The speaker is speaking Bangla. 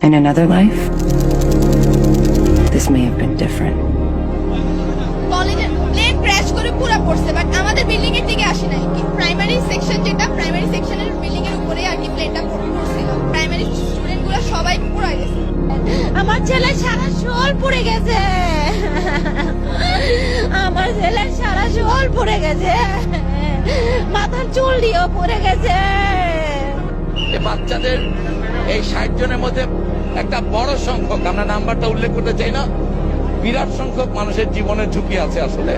In another life, this may have been different. কলেজের প্লেন ক্র্যাশ করে পুরো পড়ছে বাট আমাদের বিল্ডিং এর দিকে আসে নাই। প্রাইমারি সেকশন যেটা প্রাইমারি সেকশনের বিল্ডিং এর উপরে আর কি প্লেনটা পড়ছিল। প্রাইমারি স্টুডেন্টগুলো সবাই পুরো গেছে। আমার ছেলে সারা শোল পড়ে গেছে। আমার ছেলে সারা শোল পড়ে গেছে। মাথার চুল দিয়েও পড়ে গেছে। বাচ্চাদের এই ষাট জনের মধ্যে একটা বড় সংখ্যক, আমরা নাম্বারটা উল্লেখ করতে চাই না, বিরাট সংখ্যক মানুষের জীবনের ঝুঁকি আছে আসলে।